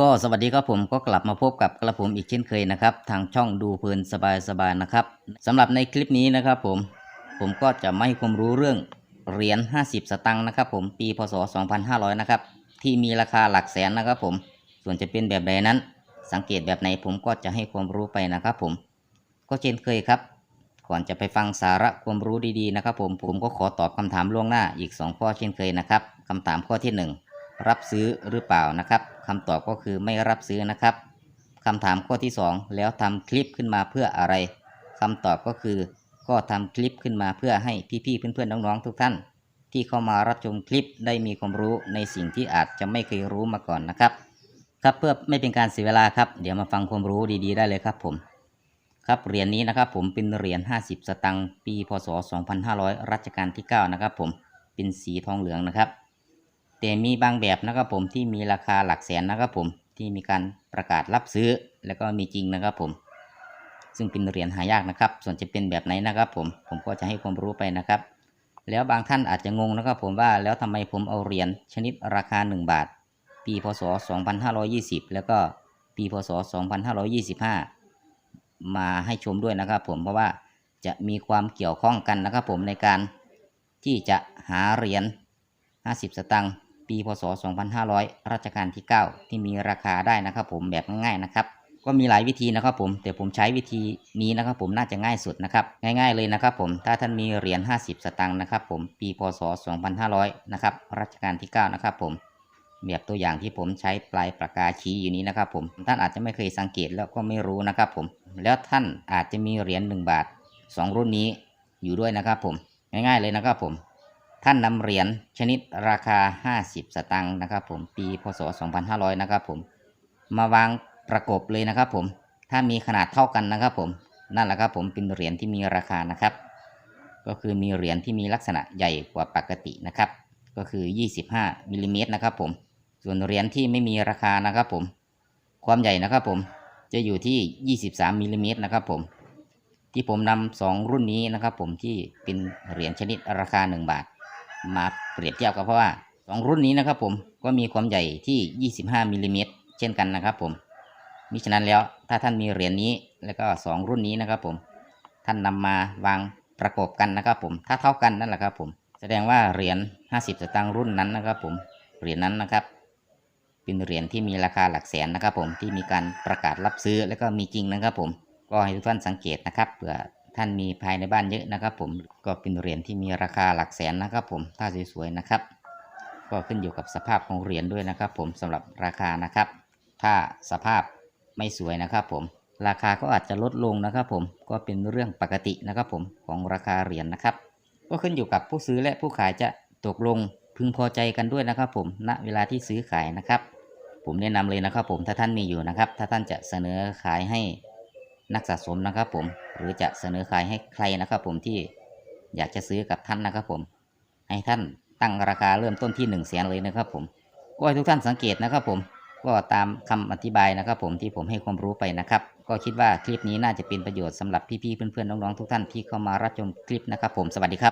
ก็สวัสดีครับผมก็กลับมาพบกับกระผมอีกเช่นเคยนะครับ ทางช่องดูเพลินสบายๆนะครับสำหรับในคลิปนี้นะครับผมผมก็จะไม่ความรู้เรื่องเหรียญ50 สตังค์นะครับ ผมปีพศ 2500 นะครับ ที่มีราคาหลักแสนนะครับ ผมส่วนจะเป็นแบบใดนั้น สังเกตแบบไหนผมก็จะให้ความรู้ไปนะครับ ผม ก็เช่นเคยครับ ก่อนจะไปฟังสาระความรู้ดีๆนะครับ ผมผมก็ขอตอบคำถามล่วงหน้าอีก 2 ข้อเช่นเคยนะครับคำถามข้อที่ 1 รับซื้อหรือเปล่านะครับคำตอบก็คือไม่รับซื้อนะครับคำถามข้อที่ 2 แล้วทำคลิปขึ้นมาเพื่ออะไรคำตอบก็คือ ก็ทำคลิปขึ้นมาเพื่อให้พี่ๆเพื่อนๆน้องๆทุกท่าน ที่เข้ามารับชมคลิปได้มีความรู้ในสิ่งที่อาจจะไม่เคยรู้มาก่อนนะครับครับเพื่อไม่เป็นการเสียเวลาครับเดี๋ยวมาฟังความรู้ดีๆ ได้เลยครับผม ครับเหรียญนี้นะครับผมเป็นเหรียญ 50 สตังค์ปีพศ 2500 รัชกาลที่ 9 นะครับผมเป็นสีทองเหลืองนะครับ แต่มีบางแบบนะครับผมที่มีราคาหลักแสนนะครับผมที่มีการประกาศรับซื้อแล้วก็มีจริงนะครับผม ซึ่งเป็นเหรียญหายากนะครับ ส่วนจะเป็นแบบไหนนะครับผมผมก็จะให้ความรู้ไปนะครับ แล้วบางท่านอาจจะงงนะครับผมว่าแล้วทำไมผมเอาเหรียญชนิดราคา 1 บาท ปีพศ 2520 แล้วก็ปีพศ 2525 มาให้ชมด้วยนะครับผมเพราะว่าจะมีความเกี่ยวข้องกันนะครับผมในการที่จะหาเหรียญ50 สตางค์ ปีพศ 2500 รัชกาลที่ 9 ที่มีราคาได้นะครับผมแบบง่ายๆนะครับ ก็มีหลายวิธีนะครับผม แต่ผมใช้วิธีนี้นะครับผมน่าจะง่ายสุดนะครับ ง่ายๆเลยนะครับผม ถ้าท่านมีเหรียญ 50 สตางค์นะครับผม ปีพศ 2500 นะครับ รัชกาลที่ 9 นะครับผมแบบตัวอย่างที่ผมใช้ปลายปากกาชี้อยู่นี้นะครับผมท่านอาจจะไม่เคยสังเกตแล้วก็ไม่รู้นะครับผม แล้วท่านอาจจะมีเหรียญ1บาท 2 รุ่นนี้อยู่ด้วยนะครับผมง่ายๆเลยนะครับผม ท่านนำเหรียญชนิดราคา 50 สตางค์นะครับผมปีพศ 2500 นะครับผมมาวางประกบเลยนะครับผมถ้ามีขนาดเท่ากันนะครับผมนั่นแหละครับผมเป็นเหรียญที่มีราคานะครับ ก็คือมีเหรียญที่มีลักษณะใหญ่กว่าปกตินะครับ ก็คือ 25มิลลิเมตรนะครับผมส่วนเหรียญที่ไม่มีราคานะครับผมความใหญ่นะครับผมจะอยู่ที่ 23มิลลิเมตรนะครับผมที่ผมนำสองรุ่นนี้นะครับผมที่เป็นเหรียญชนิดราคา 1 บาท มาเปรียบเทียบกันเพราะว่าสองรุ่นนี้นะครับผมก็มีความใหญ่ที่ 25มิลลิเมตรเช่นกันนะครับผมมิฉะนั้นแล้วถ้าท่านมีเหรียญนี้แล้วก็สองรุ่นนี้นะครับผมท่านนำมาวางประกบกันนะครับผมถ้าเท่ากันนั่นแหละครับผมแสดงว่าเหรียญ50สตางค์รุ่นนั้นนะครับผมเหรียญนั้นนะครับ เป็นเหรียญที่มีราคาหลักแสนนะครับผมที่มีการประกาศรับซื้อแล้วก็มีจริงนะครับผมก็ให้ทุกท่านสังเกตนะครับเผื่อ ท่านมีภายในบ้านเยอะนะครับ ผมก็เป็นเหรียญที่มีราคาหลักแสนนะครับ ผมถ้าสวยๆนะครับ ก็ขึ้นอยู่กับสภาพของเหรียญด้วยนะครับ ผมสำหรับราคานะครับ ถ้าสภาพไม่สวยนะครับ ผมราคาก็อาจจะลดลงนะครับ ผมก็เป็นเรื่องปกตินะครับ ผมของราคาเหรียญนะครับ ก็ขึ้นอยู่กับผู้ซื้อและผู้ขายจะตกลงพึงพอใจกันด้วยนะครับ ผมณเวลาที่ซื้อขายนะครับ ผมแนะนำเลยนะครับ ผมถ้าท่านมีอยู่นะครับ ถ้าท่านจะเสนอขายให้นักสะสมนะครับ ผม หรือจะเสนอขายให้ใครนะครับผมที่อยากจะซื้อกับท่านนะครับผม ให้ท่านตั้งราคาเริ่มต้นที่1นึ่งแสนเลยนะครับผมก็ให้ทุกท่านสังเกตนะครับผมก็ตามคำอธิบายนะครับผมที่ผมให้ความรู้ไปนะครับ ก็คิดว่าคลิปนี้น่าจะเป็นประโยชน์สำหรับพี่ๆเพื่อนๆน้องๆทุกท่านที่เข้ามารับชมคลิปนะครับผมสวัสดีครับ